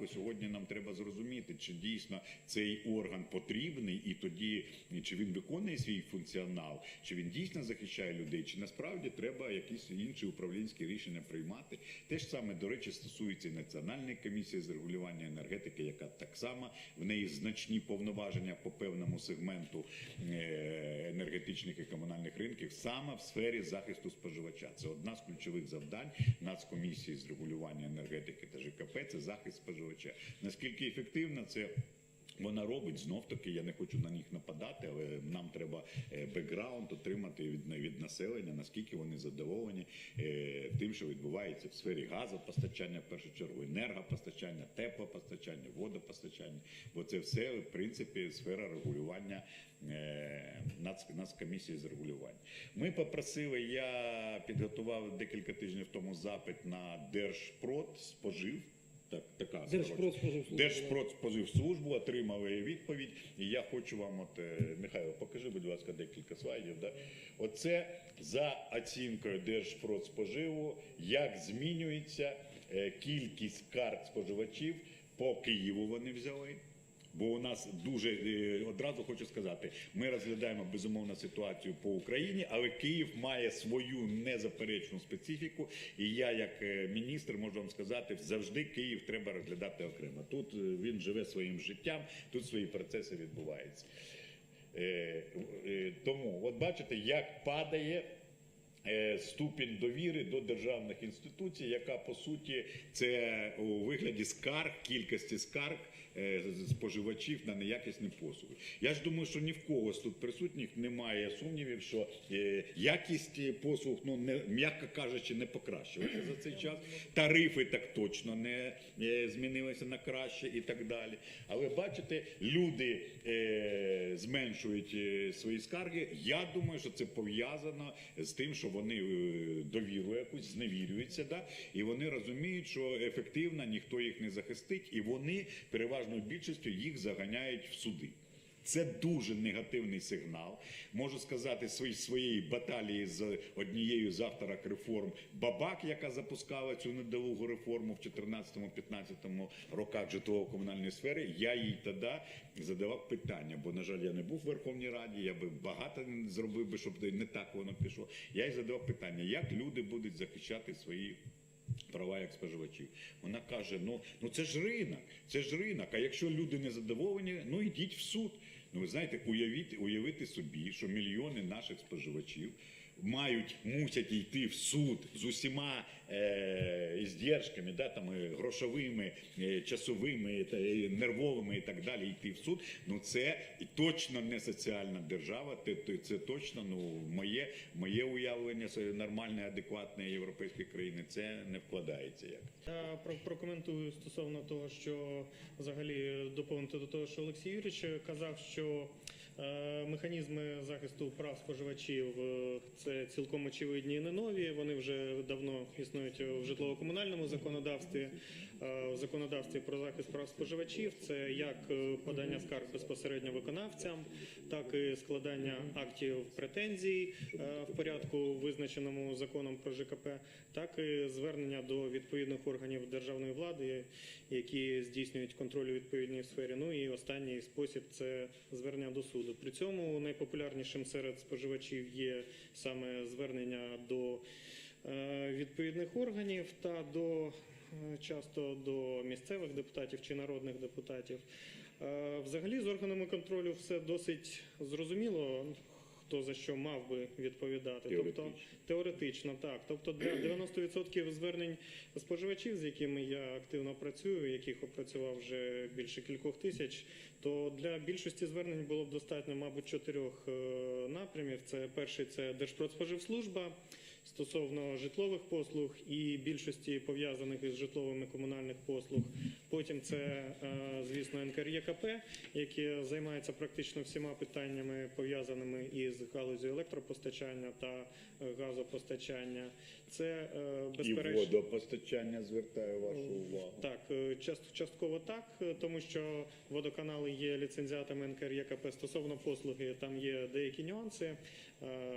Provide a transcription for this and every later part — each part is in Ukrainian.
випадку сьогодні нам треба зрозуміти, чи дійсно цей орган потрібний, і тоді чи він виконує свій функціонал, чи він дійсно захищає людей, чи насправді треба якісь інші управлінські рішення приймати. Те ж саме, до речі, стосується Національної комісії з регулювання енергетики, яка так само в неї значні повноваження по певному сегменту е, енергетичних і комунальних ринків саме в сфері захисту споживача. Це одна з ключових завдань Нацкомісії з регулювання енергетики та ЖКП. Це захист споживача. Наскільки ефективно це? Вона робить знов таки. Я не хочу на них нападати, але нам треба е, бекграунд отримати від, від населення, наскільки вони задоволені е, тим, що відбувається в сфері газопостачання, в першу чергу, енергопостачання, теплопостачання, водопостачання. Бо це все в принципі сфера регулювання е, Нац, Нацкомісії з регулювання. Ми попросили. Я підготував декілька тижнів тому запит на Держпрод спожив. Так, така Держпродспоживслужба. Держпродспоживслужбу отримали відповідь. І я хочу вам, от е, Михайло, покажи, будь ласка, декілька слайдів. Да? Оце за оцінкою Держпродспоживу, як змінюється е, кількість карт споживачів по Києву. Вони взяли. Бо у нас дуже е, одразу хочу сказати, ми розглядаємо безумовно ситуацію по Україні, але Київ має свою незаперечну специфіку. І я, як е, міністр, можу вам сказати, завжди Київ треба розглядати окремо. Тут е, він живе своїм життям, тут свої процеси відбуваються. Тому, от бачите, як падає ступінь довіри до державних інституцій, яка по суті це у вигляді скарг, кількості скарг е, споживачів на неякісні послуги. Я ж думаю, що ні в кого з тут присутніх немає сумнівів, що е, якість послуг, ну не м'яко кажучи, не покращилася за цей час. Тарифи так точно не е, змінилися на краще і так далі. Але бачите, люди е, зменшують е, свої скарги. Я думаю, що це пов'язано з тим, що вони е, довіру якусь зневірюються, да? і вони розуміють, що ефективно ніхто їх не захистить, і вони переважною більшістю їх заганяють в суди. Це дуже негативний сигнал. Можу сказати свої своєї баталії з однією з авторок реформ Бабак, яка запускала цю недолугу реформу в 14-15 роках житлово-комунальної сфери. Я їй тоді задавав питання, бо на жаль, я не був в Верховній Раді. Я би багато зробив би, щоб не так воно пішло. Я їй задавав питання, як люди будуть захищати свої права як споживачів. Вона каже: ну, ну це ж ринок, це ж ринок. А якщо люди не задоволені, ну йдіть в суд. Ну ви знаєте, уявіть, уявити собі, що мільйони наших споживачів мають мусять йти в суд з усіма е, іздержками, да, там, е, грошовими, е, часовими, та, е, нервовими і так далі, йти в суд. Ну це точно не соціальна держава. Це, це- точно ну моє, моє уявлення нормальне, адекватне європейської країни. Це не вкладається як. Я про- прокоментую стосовно того, що взагалі доповнити до того, що Олексій Юрійович казав, що механізми захисту прав споживачів е, це цілком очевидні і не нові. Вони вже давно існують в житлово-комунальному законодавстві, е, в законодавстві про захист прав споживачів. Це як е, подання скарг безпосередньо виконавцям, так і складання актів претензій е, в порядку, визначеному законом про ЖКП, так і звернення до відповідних органів державної влади, які здійснюють контроль у відповідній сфері. Ну і останній спосіб це звернення до суду. При цьому найпопулярнішим серед споживачів є саме звернення до е, відповідних органів та до е, часто до місцевих депутатів чи народних депутатів. Е, Взагалі з органами контролю все досить зрозуміло. Хто за що мав би відповідати? Тобто Теоретично. теоретично так. Тобто для 90% звернень споживачів, з якими я активно працюю, яких опрацював вже більше кількох тисяч, то для більшості звернень було б достатньо, мабуть, чотирьох е, напрямів. Це перший це Держпродспоживслужба стосовно житлових послуг і більшості пов'язаних із житловими комунальних послуг. Потім це, е, звісно, НКРЄКП, яке займається практично всіма питаннями пов'язаними із галузю електропостачання та е, газопостачання. Це е, І безперечно. водопостачання звертаю вашу увагу. Так, е, част- частково так, е, тому що водоканали є ліцензіатами НКРЄКП стосовно послуги. Там є деякі нюанси е,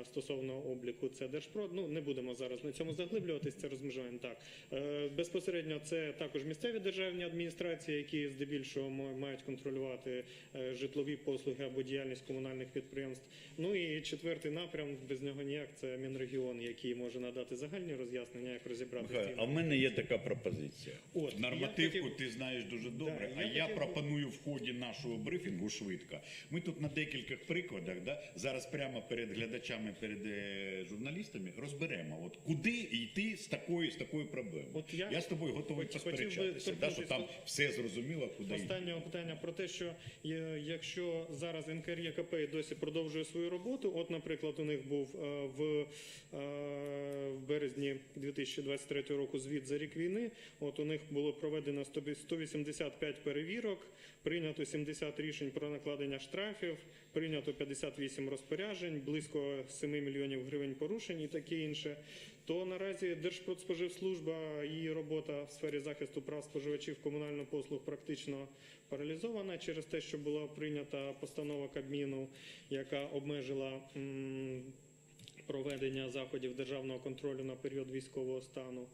стосовно обліку. Це Держпрод. Ну не будемо зараз на цьому заглиблюватись. Це розмежування. Так Е, безпосередньо це також місцеві державні адміністрації, які здебільшого мають контролювати е, житлові послуги або діяльність комунальних підприємств. Ну і четвертий напрям без нього ніяк це Мінрегіон, який може надати загальні роз'яснення, як розібрати Михайло, а в мене є така пропозиція. От, Нормативку хотів- ти знаєш дуже добре, Да, а я я хотів пропоную в ході нашого брифінгу швидко. Ми тут на декількох прикладах, да, зараз прямо перед глядачами, перед е, журналістами розберемо, от куди йти з такою, з такою проблемою. От я- я з тобою готовий посперечатися, да, що там все зрозуміло, куди йти. Останнього питання про те, що якщо зараз НКРЄКП досі продовжує свою роботу, от, наприклад, у них був е, в, е, в березні 2023 року звіт за рік війни. От у них було проведено 100 185 перевірок, прийнято 70 рішень про накладення штрафів, прийнято 58 розпоряджень, близько 7 мільйонів гривень порушень і таке інше. То наразі Держпродспоживслужба, її робота в сфері захисту прав споживачів комунальних послуг практично паралізована через те, що була прийнята постанова Кабміну, яка обмежила проведення заходів державного контролю на період військового стану.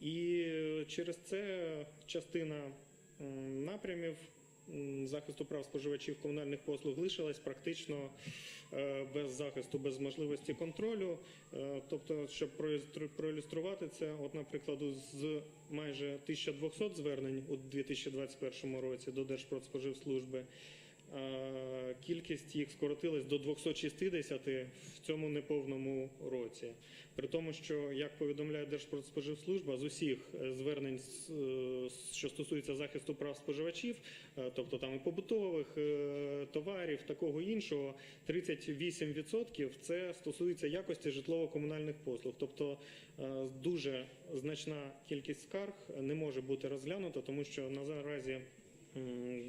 І е, через це частина напрямів захисту прав споживачів комунальних послуг лишилась практично е, без захисту, без можливості контролю. Е, Тобто, щоб проілюстру- проілюструвати це, от, наприклад, з майже 1200 звернень у 2021 році до Держпродспоживслужби, кількість їх скоротилась до 260 в цьому неповному році. При тому, що як повідомляє Держпродспоживслужба, з усіх е, звернень, е, що стосуються захисту прав споживачів, е, тобто там і побутових товарів, такого іншого, 38% це стосується якості житлово-комунальних послуг. Тобто дуже значна кількість скарг не може бути розглянута, тому що наразі м,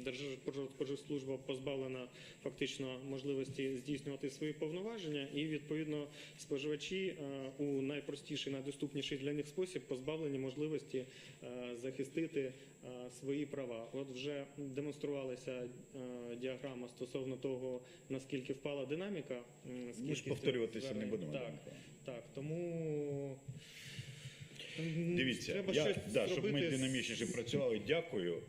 Держпродспоживслужба позбавлена фактично можливості здійснювати свої повноваження, і відповідно споживачі е, у найпростіший, найдоступніший для них спосіб позбавлені можливості е, захистити е, свої права. От вже демонструвалася діаграма стосовно того, наскільки впала динаміка. Ми повторюватися не будемо. Так, так, тому Дивіться, треба я, щось да, щоб ми динамічніше працювали, дякую.